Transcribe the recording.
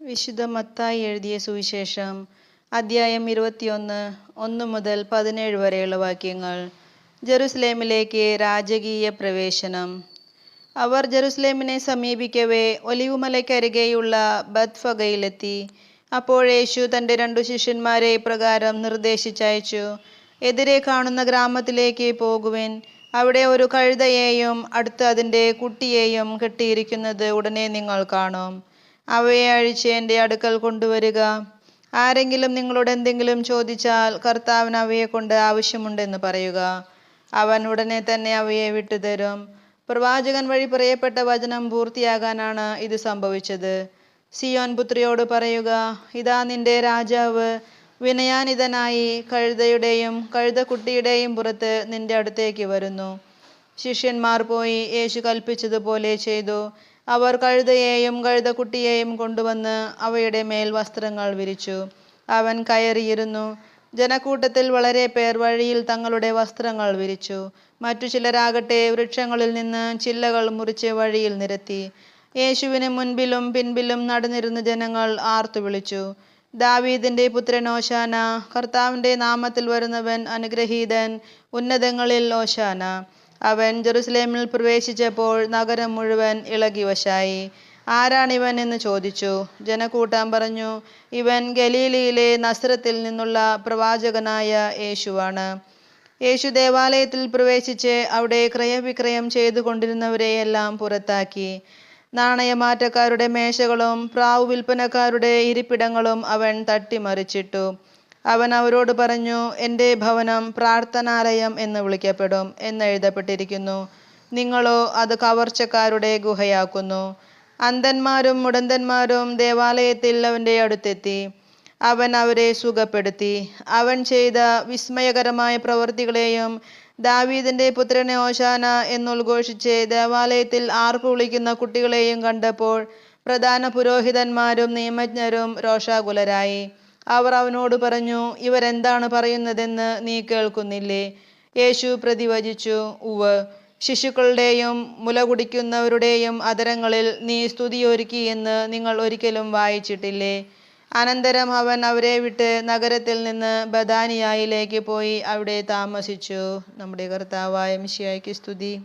വിശുദ്ധ മത്തായി എഴുതിയ സുവിശേഷം അദ്ധ്യായം ഇരുപത്തിയൊന്ന് ഒന്ന് മുതൽ പതിനേഴ് വരെയുള്ള വാക്യങ്ങൾ. ജെറുസലേമിലേക്ക് രാജകീയ പ്രവേശനം. അവർ ജെറുസലേമിനെ സമീപിക്കവേ ഒലിവുമലയ്ക്കരികെയുള്ള ബത്ഫഗയിലെത്തി. അപ്പോൾ യേശു തന്റെ രണ്ടു ശിഷ്യന്മാരെ ഇപ്രകാരം നിർദ്ദേശിച്ചയച്ചു എതിരെ കാണുന്ന ഗ്രാമത്തിലേക്ക് പോകുവിൻ. അവിടെ ഒരു കഴുതയെയും അടുത്ത് അതിന്റെ കുട്ടിയെയും കെട്ടിയിരിക്കുന്നത് ഉടനെ നിങ്ങൾ കാണും. അവയെ അഴിച്ച് എന്റെ അടുക്കൽ കൊണ്ടുവരിക. ആരെങ്കിലും നിങ്ങളോട് എന്തെങ്കിലും ചോദിച്ചാൽ കർത്താവിന് അവയെ കൊണ്ട് ആവശ്യമുണ്ടെന്ന് പറയുക. അവൻ ഉടനെ തന്നെ അവയെ വിട്ടുതരും പ്രവാചകൻ വഴി പറയപ്പെട്ട വചനം പൂർത്തിയാകാനാണ് ഇത് സംഭവിച്ചത്. സിയോൻ പുത്രിയോട് പറയുക ഇതാ നിന്റെ രാജാവ്. വിനയാനിതനായി കഴുതയുടെയും കഴുതക്കുട്ടിയുടെയും പുറത്ത് നിന്റെ അടുത്തേക്ക് വരുന്നു. ശിഷ്യന്മാർ പോയി യേശു കൽപ്പിച്ചതുപോലെ ചെയ്തു. അവർ കഴുതയെയും കഴുതക്കുട്ടിയെയും കൊണ്ടുവന്ന് അവയുടെ മേൽ വസ്ത്രങ്ങൾ വിരിച്ചു. അവൻ കയറിയിരുന്നു. ജനക്കൂട്ടത്തിൽ വളരെ പേർ വഴിയിൽ തങ്ങളുടെ വസ്ത്രങ്ങൾ വിരിച്ചു. മറ്റു ചിലരാകട്ടെ വൃക്ഷങ്ങളിൽ നിന്ന് ചില്ലകൾ മുറിച്ച് വഴിയിൽ നിരത്തി. യേശുവിന് മുൻപിലും പിൻപിലും നടന്നിരുന്ന ജനങ്ങൾ ആർത്തു വിളിച്ചു. ദാവീദിന്റെ പുത്രൻ ഓശാന കർത്താവിന്റെ നാമത്തിൽ വരുന്നവൻ അനുഗ്രഹീതൻ ഉന്നതങ്ങളിൽ ഓശാന. അവൻ ജെറുസലേമിൽ പ്രവേശിച്ചപ്പോൾ നഗരം മുഴുവൻ ഇളകിവശായി. ആരാണിവൻ എന്ന് ചോദിച്ചു. ജനക്കൂട്ടം പറഞ്ഞു ഇവൻ ഗലീലയിലെ നസ്രത്തിൽ നിന്നുള്ള പ്രവാചകനായ യേശുവാണ്. യേശു ദേവാലയത്തിൽ പ്രവേശിച്ച് അവിടെ ക്രയവിക്രയം ചെയ്തു കൊണ്ടിരുന്നവരെയെല്ലാം പുറത്താക്കി. നാണയമാറ്റക്കാരുടെ മേശകളും പ്രാവ് വിൽപ്പനക്കാരുടെ ഇരിപ്പിടങ്ങളും അവൻ തട്ടിമറിച്ചിട്ടു. അവൻ അവരോട് പറഞ്ഞു എന്റെ ഭവനം പ്രാർത്ഥനാലയം എന്ന് വിളിക്കപ്പെടും എന്ന് എഴുതപ്പെട്ടിരിക്കുന്നു. നിങ്ങളോ അത് കവർച്ചക്കാരുടെ ഗുഹയാക്കുന്നു. അന്ധന്മാരും മുടന്തന്മാരും ദേവാലയത്തിൽ അവന്റെ അടുത്തെത്തി. അവൻ അവരെ സുഖപ്പെടുത്തി. അവൻ ചെയ്ത വിസ്മയകരമായ പ്രവൃത്തികളെയും ദാവീദിന്റെ പുത്രനെ ഓശാന എന്നുദ്ഘോഷിച്ച് ദേവാലയത്തിൽ ആർപ്പ് വിളിക്കുന്ന കുട്ടികളെയും കണ്ടപ്പോൾ പ്രധാന പുരോഹിതന്മാരും നിയമജ്ഞരും രോഷാകുലരായി. അവർ അവനോട് പറഞ്ഞു ഇവരെന്താണ് പറയുന്നതെന്ന് നീ കേൾക്കുന്നില്ലേ? യേശു പ്രതിവചിച്ചു ഉവ് ശിശുക്കളുടെയും മുല കുടിക്കുന്നവരുടെയും അതരങ്ങളിൽ നീ സ്തുതിയൊരുക്കി എന്ന് നിങ്ങൾ ഒരിക്കലും വായിച്ചിട്ടില്ലേ? അനന്തരം അവൻ അവരെ വിട്ട് നഗരത്തിൽ നിന്ന് ബദാനിയായിലേക്ക് പോയി അവിടെ താമസിച്ചു. നമ്മുടെ കർത്താവായ മിശിയായ്ക്ക് സ്തുതി.